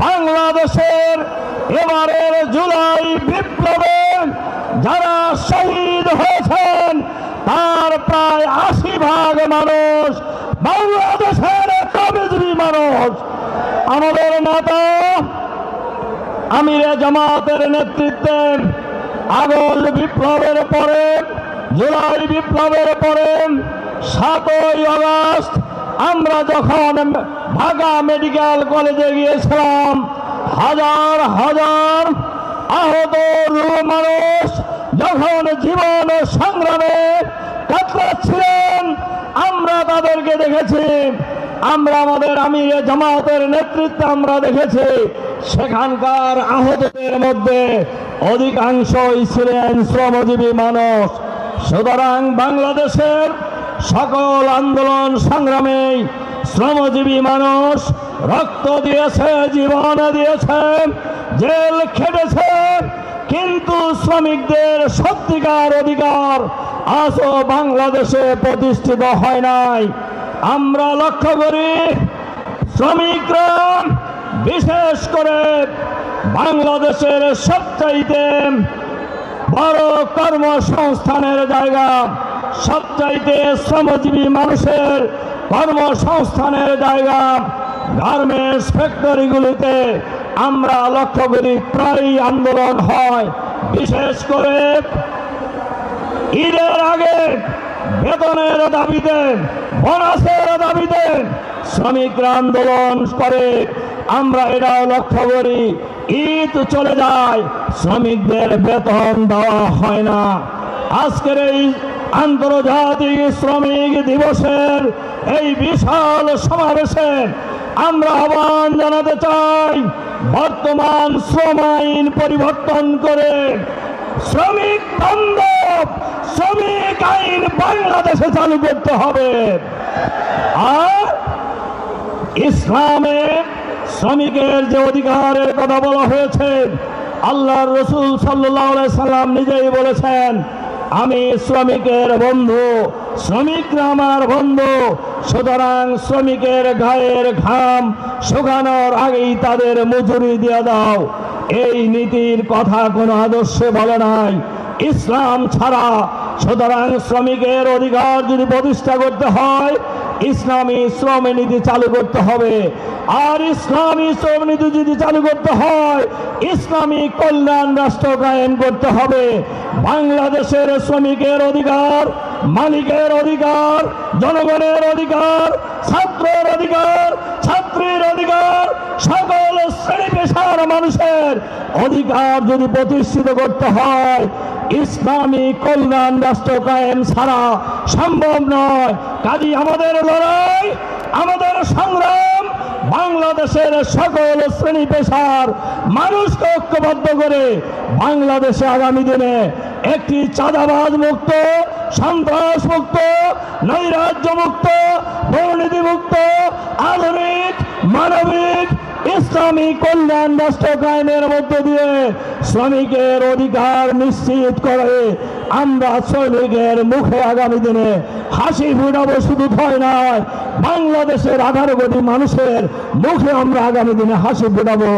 বাংলাদেশের এবারের জুলাই বিপ্লবে যারা শহীদ হয়েছেন, তার প্রায় আশি ভাগ মানুষ বাংলাদেশের কবিজবী মানুষ। আমাদের নেতা আমিরে জামাতের নেতৃত্বে আগস্ট বিপ্লবের পরে, জুলাই বিপ্লবের পরে, সাতই আগস্ট আমরা যখন ঢাকা মেডিকেল কলেজে গিয়েছিলাম, হাজার হাজার আহত মানুষ যখন জীবন সংগ্রামে কাতরাচ্ছিলেন আমরা তাদেরকে দেখেছি। আমরা আমাদের আমিরে জামাতের নেতৃত্বে আমরা দেখেছি, সেখানকার আহতদের মধ্যে অধিকাংশই ছিলেন শ্রমজীবী মানুষ। সুতরাং বাংলাদেশের সকল আন্দোলন সংগ্রামে শ্রমজীবী মানুষ রক্ত দিয়েছে, জীবন দিয়েছে, জেল খেটেছে, কিন্তু শ্রমিকদের সত্যিকার অধিকার আজও বাংলাদেশে প্রতিষ্ঠিত হয় নাই। আমরা লক্ষ্য করি, শ্রমিকরা বিশেষ করে বাংলাদেশের সবচাইতে বড় কর্মসংস্থানের জায়গা সবচাইতে শ্রমজীবী মানুষের কর্মসংস্থানের জায়গা গার্মেন্টস ফ্যাক্টরিগুলিতে আমরা লক্ষ্য করি প্রায়ই আন্দোলন হয়। বিশেষ করে ঈদের আগে বেতনের দাবিতে, বোনাসের দাবিতে শ্রমিকরা আন্দোলন করে। আমরা এটাও লক্ষ্য করি, ঈদ চলে যায়, শ্রমিকদের বেতন দেওয়া হয় না। আজকের এই আন্তর্জাতিক শ্রমিক দিবসের এই বিশাল সমাবেশে আমরা আহ্বান জানাতে চাই, বর্তমান শ্রম আইন পরিবর্তন করে শ্রমিক বান্ধব, শ্রমিক আইন বাংলাদেশে চালু করতে হবে। আর ইসলামে শ্রমিকের যে অধিকারের কথা বলা হয়েছে, আল্লাহর রসুল সাল্লাহ সাল্লাম নিজেই বলেছেন আমি শ্রমিকের বন্ধু, শ্রমিকরা আমার বন্ধু, সুতরাং শ্রমিকের ঘায়ের ঘাম শুকানোর আগেই তাদের মজুরি দিয়ে দাও। এই নীতির কথা কোনো আদর্শে বলে নাই। ইসলাম ছাড়া সুতরাং শ্রমিকের অধিকার যদি প্রতিষ্ঠা করতে হয়, ইসলামী শ্রম নীতি চালু করতে হবে। আর ইসলামী শ্রম নীতি যদি চালু করতে হয়, ইসলামী কল্যাণ রাষ্ট্র কায়েম করতে হবে। বাংলাদেশের শ্রমিকের অধিকার, মালিকের অধিকার, জনগণের অধিকার, ছাত্রের অধিকার, ছাত্রীর অধিকার, সকল শ্রেণি পেশার মানুষের অধিকার যদি প্রতিষ্ঠিত করতে হয় ইসলামী কল্যাণ রাষ্ট্র কায়েম ছাড়া সম্ভব নয়। কাজী আমাদের লড়াই, আমাদের সংগ্রাম, বাংলাদেশের সকল শ্রেণি পেশার মানুষকে ঐক্যবদ্ধ করে বাংলাদেশে আগামী দিনে একটি চাঁদাবাজ মুক্ত সন্ত্রাস মুক্ত নৈরাজ্য মুক্ত দুর্নীতি মুক্ত আধুনিক, মানবিক ইসলামী কল্যাণ রাষ্ট্র কায়েমের মধ্য দিয়ে শ্রমিকের অধিকার নিশ্চিত করে আমরা শ্রমিকের মুখে আগামী দিনে হাসি ফুটাবো শুধু ভয় নয়, বাংলাদেশের আঠারো কোটি মানুষের মুখে আমরা আগামী দিনে হাসি ফুটাবো।